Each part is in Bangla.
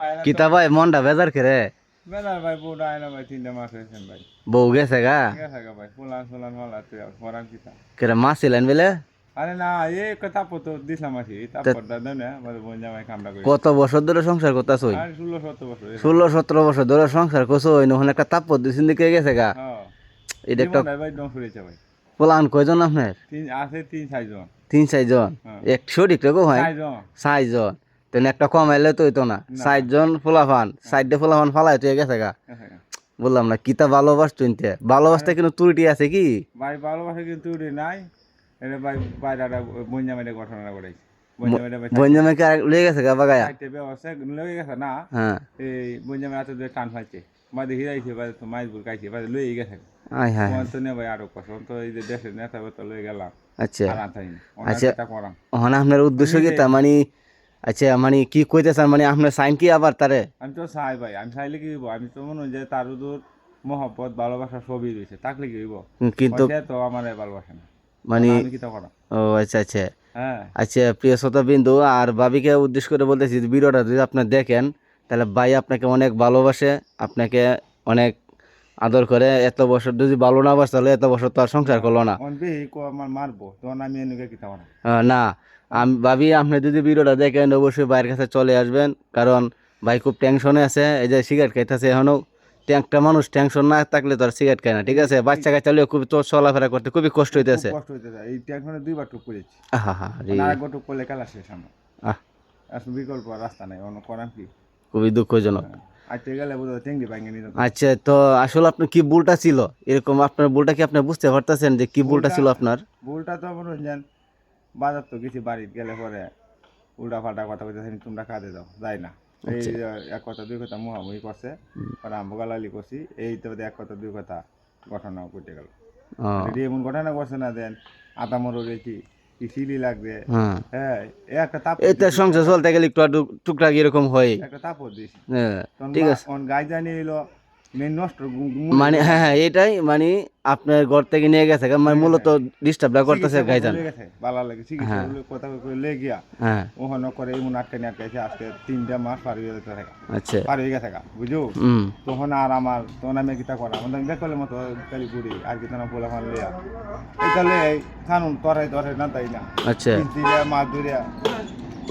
কিতা ভাই মনটা বেজার খেরে বেলার ভাই বউটা আয়না ভাই তিনটা মাস হয়েছেন ভাই। বউ গেছে গা? আছে গা ভাই মালা তুই আর পরান কিতা কেরে মাছ ছিলেন বলে? আরে না এই কথা পতো দিছিলাম আছি তারপরটা দেন না মানে বোন জামাই কামটা করি কত বছর ধরে সংসার করতেছ ওই আর ষোলো সত্তর বছর হয়েছে। ষোলো সতেরো বছর ধরে সংসার করছ ওই নহলে একটা তাপ দিন দিকে গেছে গা? এটা একটা ভাই ফুরেছে ভাই। প্লান কয়জন আপনার তিন আছে তিন চারজন তিন চারজন। এক শরীর তো হয় চারজন চারজন তেন একটা কমাইলে তো হইতো না। চারজন ফুলাফান চারটে ফুলাফান ফালাই তুই গেছে গা। বললাম না কিতা ভালোবাস তুইতে ভালোবাসতে কিন্তু ত্রুটি আছে কি? ভাই ভালোবাসা কিন্তু রে নাই। এটা ভাই বাইরাটা বোন জামাইটা ঘটনা করেছে বোন জামাইটা ভাই বঞ্জামে কি লেগে গেছে গা বাগায়া? চারটে লয়ে গেছে না। হ্যাঁ। এই টান পাইছে মা দেখি যাইছে তো মাইজ বুল খাইছে ভাই লয়ে গেছে। হ্যাঁ। তোমার তো নে ভাই আরও কষ্ট। তো এই যে দেশের নেতা তো লয়ে গেলাম। আচ্ছা। আচ্ছা। ওখানে আপনার উদ্দেশ্য কি তা? মানে আচ্ছা মানে কি কইতে চান মানে আপনার সাইন কি আবার তারে? আমি তো চাই ভাই আমি চাইলে কি হইব? আমি তো মনে হয় যে তার দূর মহব্বত ভালোবাসা সবই রয়েছে। থাকলে কি হইব? কিন্তু তো আমার ভালোবাসে না। মানে আমি কি তা করাম ও আচ্ছা আচ্ছা। হ্যাঁ। আচ্ছা প্রিয় শ্রোতা আর বাবিকে উদ্দেশ্য করে বলতেছি যে ভিডিওটা যদি আপনি দেখেন তাহলে ভাই আপনাকে অনেক ভালোবাসে আপনাকে অনেক আদর করে এত বছর যদি ভালো না বাস তাহলে এত বছর তো আর সংসার করল না। মারবো তখন আমি না আমি ভাবি আপনি যদি ভিডিওটা দেখেন অবশ্যই ভাইয়ের কাছে চলে আসবেন কারণ ভাই খুব টেনশনে আছে এই যে সিগারেট খাইতেছে এখনও একটা মানুষ টেনশন না থাকলে তো আর সিগারেট খায় না ঠিক আছে? বাচ্চা কাচ্চা চালিয়ে খুব তোর চলাফেরা করতে খুবই কষ্ট হইতেছে। কষ্ট হইতেছে এই টেনশনে দুইবার টুক করেছি। আহা হা রে আর টুক করলে খেলা শেষ আমার বিকল্প রাস্তা নাই অন্য করাম কি? খুবই দুঃখজনক। আচ্ছা তো আসলে আপনার কি ভুলটা ছিল? এরকম আপনার ভুলটা কি আপনি বুঝতে পারতেছেন যে কি ভুলটা ছিল আপনার? ভুলটা তো মনে হয় বাজার তো কিছু বাড়িতে গেলে পরে উল্টা পাল্টা কথা কইতেছে তোমরা কাজে যাও যাই না। এই এক কথা দুই কথা মুহামুহি করছে পরে আমি গালালি করছি এই তো এক কথা দুই কথা ঘটনা ঘটে গেল। এমন ঘটনা করছে না দেন আতা মরো রেখি কি সিলি লাগবে? হ্যাঁ। হ্যাঁ একটা তাপ এটা সংসার চলতে গেলে একটু টুকটাক এরকম হয় একটা তাপও দিস হ্যাঁ, ঠিক আছে। তখন গাই জানিয়ে এলো মেন মানে হ্যাঁ হ্যাঁ এটাই মানে আপনার ঘর থেকে নিয়ে গেছে। মানে মূলত ডিস্টার্বটা করতেছে চিকিৎসা গাইজান। করে ভালো লাগে কথা গিয়া। হ্যাঁ। করে এমন আটকানি আটকাইছে আজকে তিনটা মাস পার হয়ে যেতে থাকা আচ্ছা। পার হয়ে গেছে বুঝো তখন আর আমার তখন আমি কিতা করা আমাদের দেখলে মতো কালি বুড়ি আর কি না পোলা ফান লিয়া। তাহলে খানুন তরাই তরে না তাই না। আচ্ছা। দিলে মাছ ধরিয়া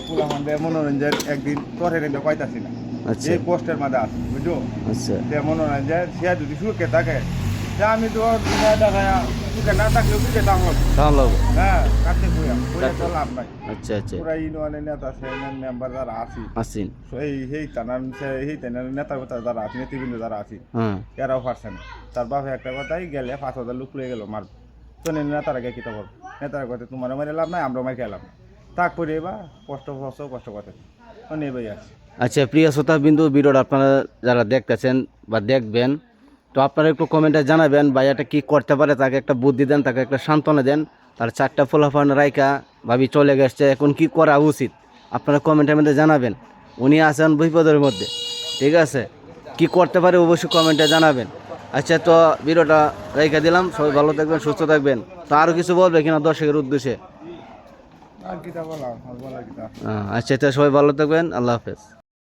পোলা ফান মনোরঞ্জন একদিন তরে রেন্দে কয়তাছি না। আচ্ছা। এই পোস্টের মধ্যে আছে বুঝো আচ্ছা। তে মনোরঞ্জন সে যদি সুখে থাকে যে আমি তো সুখে না থাকলেও সুখে থাকল তাহলে হ্যাঁ কাছে কইয়া কইয়া তো লাভ নাই। আচ্ছা আচ্ছা। পুরা ইউনিয়নের নেতা সেনের মেম্বার যারা আছি আসিন এই সেই টানার সেই টানার নেতা কথা যারা আছে নেতৃবৃন্দ যারা আছে হ্যাঁ। এরাও পারছে না। তার বাপে একটা কথাই গেলে পাঁচ হাজার লোক লয়ে গেল মার। তো নেতারা গে কিতা করব নেতারা কথা তোমার মারে লাভ নাই আমরা মাইকে লাভ তাক করে বা কষ্ট কষ্ট কষ্ট কথা নেবেই আছে। আচ্ছা প্রিয় শ্রোতা বিন্দু ভিডিওটা আপনারা যারা দেখতেছেন বা দেখবেন তো আপনারা একটু কমেন্টে জানাবেন বা ভাইয়াটা কি করতে পারে? তাকে একটা বুদ্ধি দেন তাকে একটা সান্ত্বনা দেন। তার চারটা ফলাফল রাইকা ভাবি চলে গেছে এখন কি করা উচিত? আপনারা কমেন্টের মধ্যে জানাবেন। উনি আছেন বিপদের মধ্যে ঠিক আছে? কি করতে পারে অবশ্যই কমেন্টে জানাবেন। আচ্ছা তো ভিডিওটা রেখে দিলাম সবাই ভালো থাকবেন সুস্থ থাকবেন। তো আরও কিছু বলবে কিনা দর্শকের উদ্দেশ্যে? আচ্ছা তো সবাই ভালো থাকবেন আল্লাহ হাফেজ।